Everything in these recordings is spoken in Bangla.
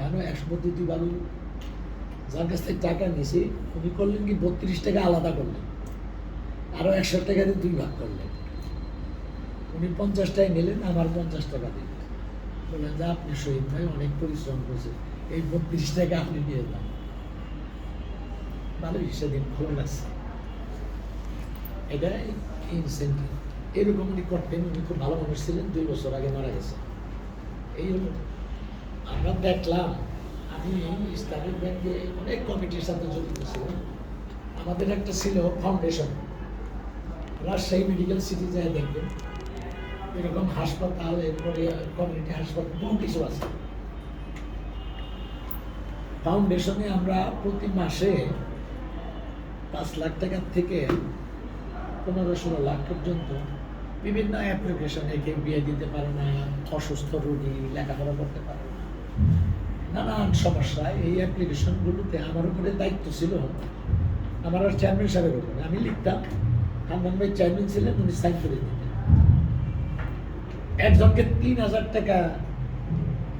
কেন একশো পদ্ধতি বালু যার কাছ থেকে টাকা নিয়েছি, উনি করলেন কি বত্রিশ টাকা আলাদা করলেন। আরও একশো টাকা দিয়ে দুই ভাগ করলেন। উনি পঞ্চাশ টাকা নিলেন, আমার পঞ্চাশ টাকা দিলেন। বললেন, যে আপনি শহীদ ভাই, অনেক পরিশ্রম করেছেন। এই বত্রিশ টাকা আপনি নিয়ে যান ভালোই সেদিন ভালো লাগছে। এটা ইনসেন্টিভ এরকম উনি করতেন, উনি খুব ভালো মানুষ ছিলেন, দুই বছর আগে মারা গেছে এই হলো আমরা দেখলাম, আমি ইসলামিক ব্যাংকে অনেক কমিটির সাথে জড়িত ছিলাম। আমাদের একটা ছিল ফাউন্ডেশন রাজশাহী মেডিকেল সিটি যায় দেখবেন এরকম হাসপাতাল, এরপরে কমিউনিটি হাসপাতাল, বহু কিছু আছে। ফাউন্ডেশনে আমরা প্রতি মাসে পাঁচ লাখ টাকার থেকে পনেরো ষোলো লাখ পর্যন্ত বিভিন্ন অ্যাপ্লিকেশনে কেউ বিয়ে দিতে পারে না, অসুস্থ রোগী, লেখাপড়া করতে পারে নানান সমস্যা, এই অ্যাপ্লিকেশনগুলোতে আমার উপরে দায়িত্ব ছিল। আমার আর চেয়ারম্যান সাহেবের উপরে। আমি লিখতাম হান্নান ভাই চেয়ারম্যান ছিলেন, উনি সাইন করে দিতেন। একজনকে তিন হাজার টাকা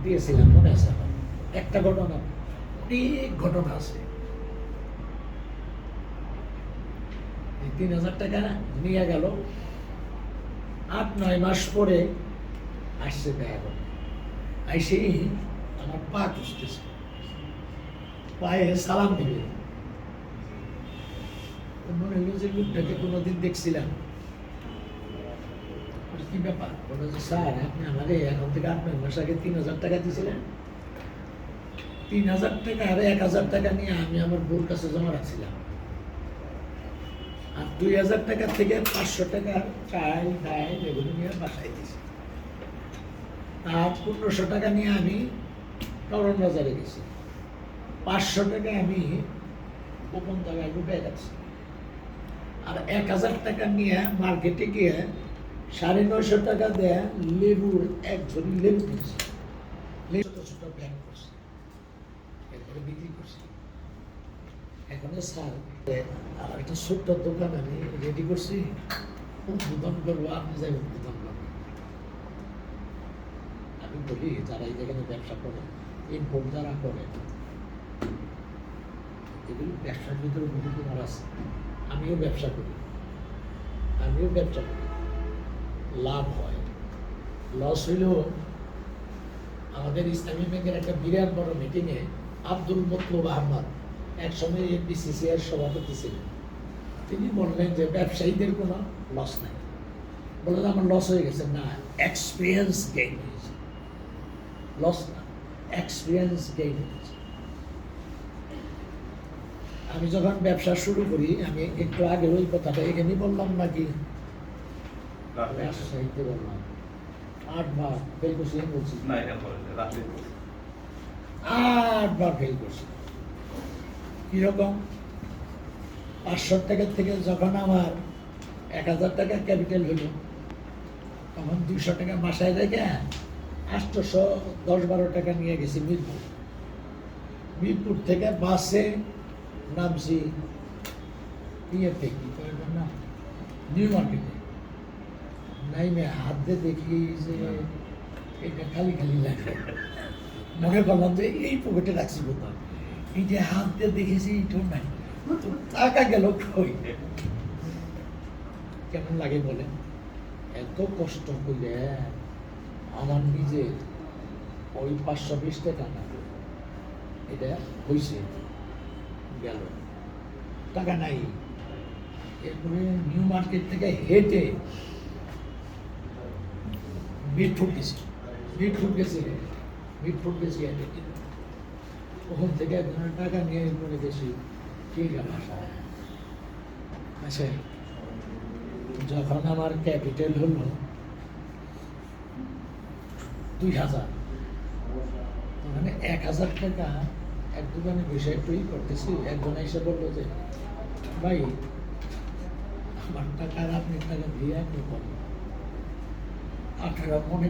দিয়েছিলাম, মনে আছে একটা ঘটনা, অনেক ঘটনা আছে। তিন হাজার টাকা নিয়ে গেল। আট, নয় মাস পরে আসছে দেখা করতে। আইসেই আমার পা খুঁজতেছে পায়ে সালাম দিবে। মনে হলো যে লোকটাকে কোনোদিন দেখছিলাম। কি ব্যাপার? বলে যে স্যার, আপনি আমাকে এখন থেকে আট মাস আগে তিন হাজার টাকা দিয়েছিলেন। তিন হাজার টাকা আর এক হাজার টাকা নিয়ে আমি আমার বউর কাছে জমা রাখছিলাম। আর দুই হাজার টাকা থেকে পাঁচশো টাকা চাল, ডাল, এগুলো নিয়ে বাসায় দিয়েছি। আর পনেরোশো টাকা নিয়ে আমি টরন বাজারে গেছি। পাঁচশো টাকা আমি গোপন জায়গায় ঢুকে গেছি আর এক হাজার টাকা নিয়ে মার্কেটে গিয়ে সাড়ে নয়শো টাকা দেয় লেবুর এক ঝুড়ি লেবু দোকান আমি আমি বলি, যারা এই যেখানে ব্যবসা করে ইনভোট যারা করে, এগুলো ব্যবসার ভিতরে বহু তোমার আছে। আমিও ব্যবসা করি। আমিও ব্যবসা করি। লাভ হয়। লস হইলেও আমাদের ইসলামী ব্যাংকের একটা বিরাট বড় মিটিংয়ে আব্দুল মতলুব আহমদ এক সময় এপিসিসি এর সভাপতি ছিলেন। তিনি বললেন যে, ব্যবসায়ীদের কোনো লস নাই। বললেন, আমার লস হয়ে গেছে। না এক্সপিরিয়েন্স গেইন হয়েছে। লস না। এক্সপিরিয়েন্স গেইন হয়েছে আমি যখন ব্যবসা শুরু করি আমি একটু আগে ওই কথাটা এখানেই বললাম নাকি? রাজশাহীতে বললাম। আটবার ফেল করছি বলছি না এটা বলেন রাত্রি আটবার ফেল করছি। কীরকম? পাঁচশো টাকা থেকে যখন আমার এক হাজার টাকা ক্যাপিটাল হলো তখন দুশো টাকা বাসায় রেখে আটশোশো দশ বারো টাকা নিয়ে গেছি মিরপুর। মিরপুর থেকে বাসে নামছি ইয়েতে কি কয় ওটার নাম? নিউ মার্কেটে। নাইমে হাত দিয়ে দেখি যে এটা খালি খালি লাগে মনে করলাম যে এই পকেটে রাখছি বোধহয় এই যে হাত দিয়ে দেখেছি এটাও নাই। টাকা গেল কই? কেমন লাগে বলে এত কষ্ট করে আমার নিজে ওই পাঁচশো বিশ টাকা না, এটা হয়েছে গেল। টাকা নাই। এরপরে নিউ মার্কেট থেকে হেঁটে মিটফুট গেছি। মিটফুট গেছি মিটফুট গেছি হেঁটে ওখান থেকে একজনের টাকা নিয়ে এরপরে গেছি। ঠিক আছে আচ্ছা যখন আমার ক্যাপিটাল হলো দুই হাজার। মানে এক হাজার টাকা এক দোকানে একটু ই করতেছি, একজন এসে বলল যে, ভাই, আমার টাকা আর আপনি টাকা দিয়ে আপনি করেন আঠারো মনে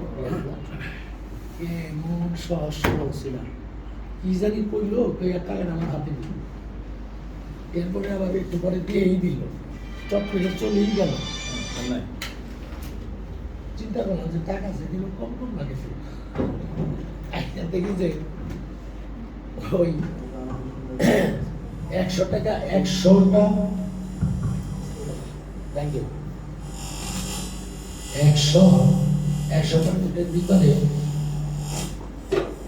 এমন সহজ ছিলাম কি জানি কই এক টাকা আমার হাতে দিল। এরপরে আবার একটু পরে দিয়েই দিল। চট করে চলেই গেল। চিন্তা করলাম যে টাকা দিল কম কম লাগে দেখি যে ওই একশো টাকা থ্যাংক ইউ একশো একশোটার নোটের ভিতরে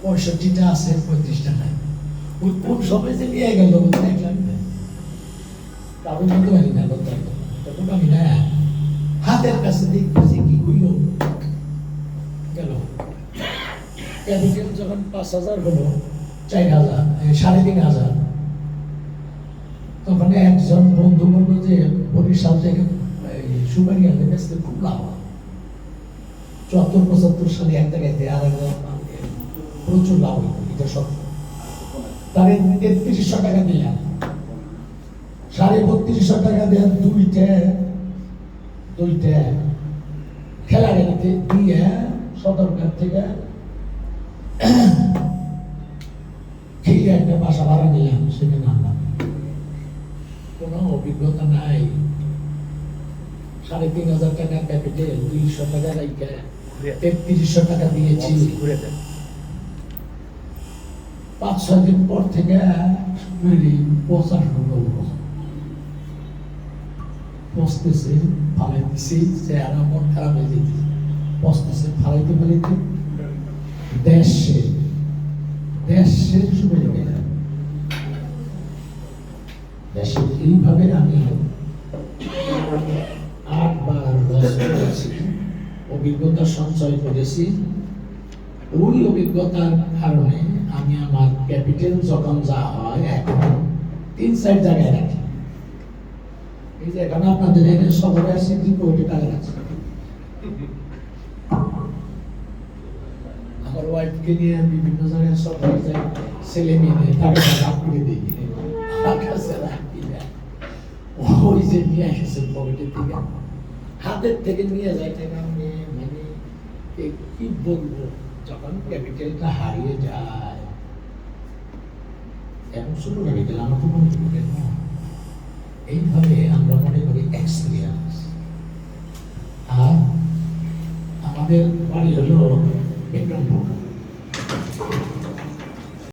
পঁয়ষট্টিটা আছে, পঁয়ত্রিশটা নাই। ওই কোন সময় যে নিয়ে গেল, দেখলাম না। তখন আমি না হাতের কাছে দেখতেছি কি হইল? গেল। যখন পাঁচ হাজার হলো, চার হাজার সাড়ে তিন হাজার, তখন একজন বন্ধু বলল যে বরিশাল থেকে সুপারি আনলে বেচতে খুব লাভ। চুয়াত্তর, পঁচাত্তর সালে এক জায়গায় একজন আমাকে প্রচুর লাভ হইতো এটা সত্য তারে তেত্রিশশো টাকা দিলাম। সাড়ে বত্রিশশো টাকা দেন দুইটা দুইটা খেলা গাড়িতে দিয়ে সদরকার থেকে খেয়ে একটা বাসা ভাড়া নিলাম সেখানে আনলাম কোনো অভিজ্ঞতা নাই। সাড়ে তিন হাজার টাকা ক্যাপিটাল দুইশো টাকা রাইখা তেত্রিশশো টাকা দিয়েছি। পাঁচ ছয় দিন পর থেকে পৌঁছার শুরু করব পৌঁছতেছে ফালাইতেছি চেহারা মন খারাপ হয়ে যেতেছে পৌঁছতেছে ফালাইতে ফালাইতে দেশে দেশে হয়ে গেল দেশে এইভাবে আমি আটবার লস করেছি, অভিজ্ঞতা সঞ্চয় করেছি। ওই অভিজ্ঞতার কারণে আমি আমার ক্যাপিটাল যখন যা হয়, এখন তিন চার জায়গায় রাখি। এই যে এখানে আপনাদের এখানে শহরে আসছি তিন কোটি টাকা আছে আমার ওয়াইফকে নিয়ে বিভিন্ন জায়গায় শহরে যাই ছেলে মেয়ে টাকা করে দিই ওই যে নিয়ে এসেছে পকেটের থেকে। হাতের থেকে নিয়ে যাইতে আমি মানে কি বলব? যখন ক্যাপিটালটা হারিয়ে যায়। এখন ছোট ক্যাপিটাল আমার তো মনে এইভাবে আমরা মনে করি এক্সপিরিয়েন্স আর আমাদের বাড়ি হলো বিক্রমপুর